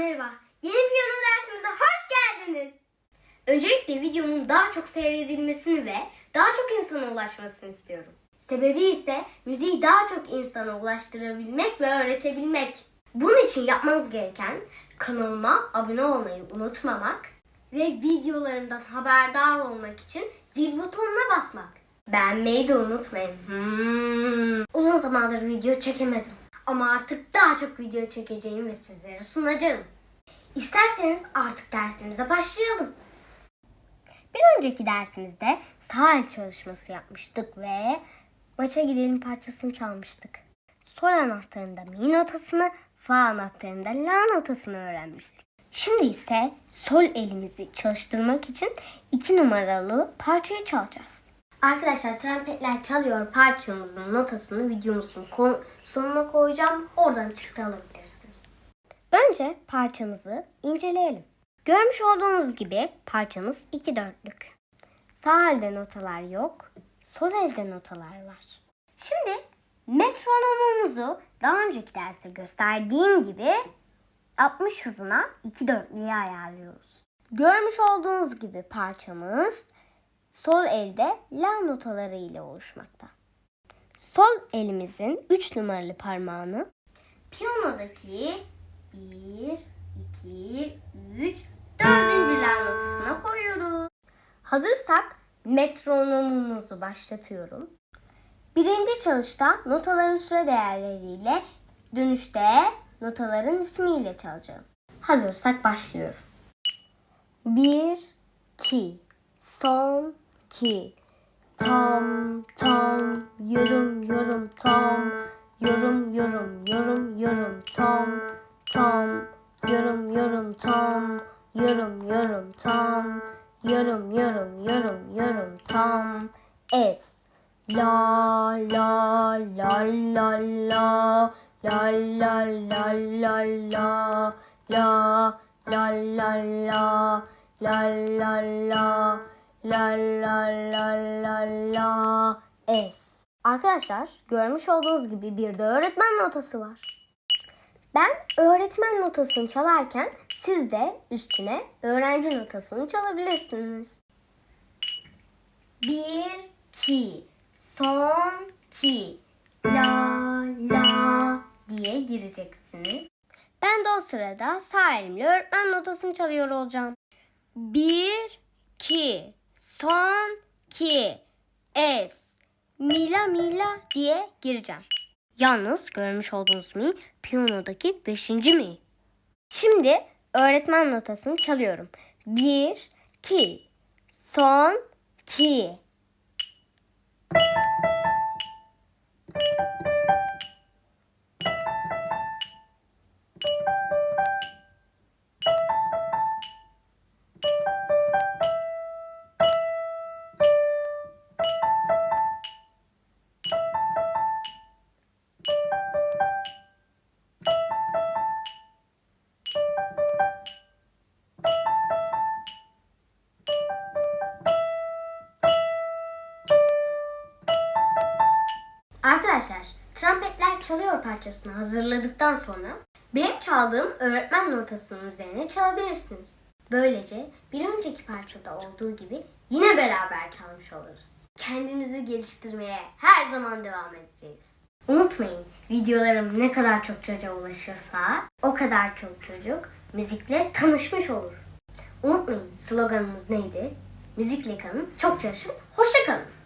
merhaba. Yeni piyano dersimize hoş geldiniz. Öncelikle videomun daha çok seyredilmesini ve daha çok insana ulaşmasını istiyorum. Sebebi ise müziği daha çok insana ulaştırabilmek ve öğretebilmek. Bunun için yapmanız gereken kanalıma abone olmayı unutmamak ve videolarımdan haberdar olmak için zil butonuna basmak. Beğenmeyi de unutmayın. Hmm. Uzun zamandır video çekemedim. Ama artık daha çok video çekeceğim ve sizlere sunacağım. İsterseniz artık dersimize başlayalım. Bir önceki dersimizde sağ el çalışması yapmıştık ve maça gidelim parçasını çalmıştık. Sol anahtarında mi notasını, fa anahtarında la notasını öğrenmiştik. Şimdi ise sol elimizi çalıştırmak için iki numaralı parçayı çalacağız. Arkadaşlar trompetler çalıyor parçamızın notasını videomuzun sonuna koyacağım. Oradan çıktı alabilirsiniz. Önce parçamızı inceleyelim. Görmüş olduğunuz gibi parçamız iki dörtlük. Sağ elde notalar yok, sol elde notalar var. Şimdi metronomumuzu daha önceki derste gösterdiğim gibi 60 hızına iki dörtlüğe ayarlıyoruz. Görmüş olduğunuz gibi parçamız sol elde la notaları ile oluşmakta. Sol elimizin 3 numaralı parmağını piyanodaki 1, 2, 3, 4. la notasına koyuyoruz. Hazırsak metronomumuzu başlatıyorum. Birinci çalışta notaların süre değerleriyle, dönüşte notaların ismiyle çalacağım. Hazırsak başlıyorum. 1, 2, son, 2, tom, tom, yorum, yorum, tom, yorum, yorum, yorum, yorum, tom, tom, yorum, yorum, tom, yorum, yorum, tom, yorum, yorum, yorum, yorum, tom, es. La la la la la la la la la la la la la la la la la la la la la la es. Arkadaşlar görmüş olduğunuz gibi bir de öğretmen notası var. Ben öğretmen notasını çalarken siz de üstüne öğrenci notasını çalabilirsiniz. Bir, iki, son, iki, la, la diye gireceksiniz. Ben de o sırada sağ elimle öğretmen notasını çalıyor olacağım. Bir, iki, son, iki, es, mila mila diye gireceğim. Yalnız görmüş olduğunuz mi piyanodaki beşinci mi. Şimdi öğretmen notasını çalıyorum. Bir, iki, son, iki. Arkadaşlar, trompetler çalıyor parçasını hazırladıktan sonra benim çaldığım öğretmen notasının üzerine çalabilirsiniz. Böylece bir önceki parçada olduğu gibi yine beraber çalmış oluruz. Kendinizi geliştirmeye her zaman devam edeceğiz. Unutmayın, videolarım ne kadar çok çocuğa ulaşırsa o kadar çok çocuk müzikle tanışmış olur. Unutmayın, sloganımız neydi? Müzikle kalın, çok çalışın, hoşça kalın.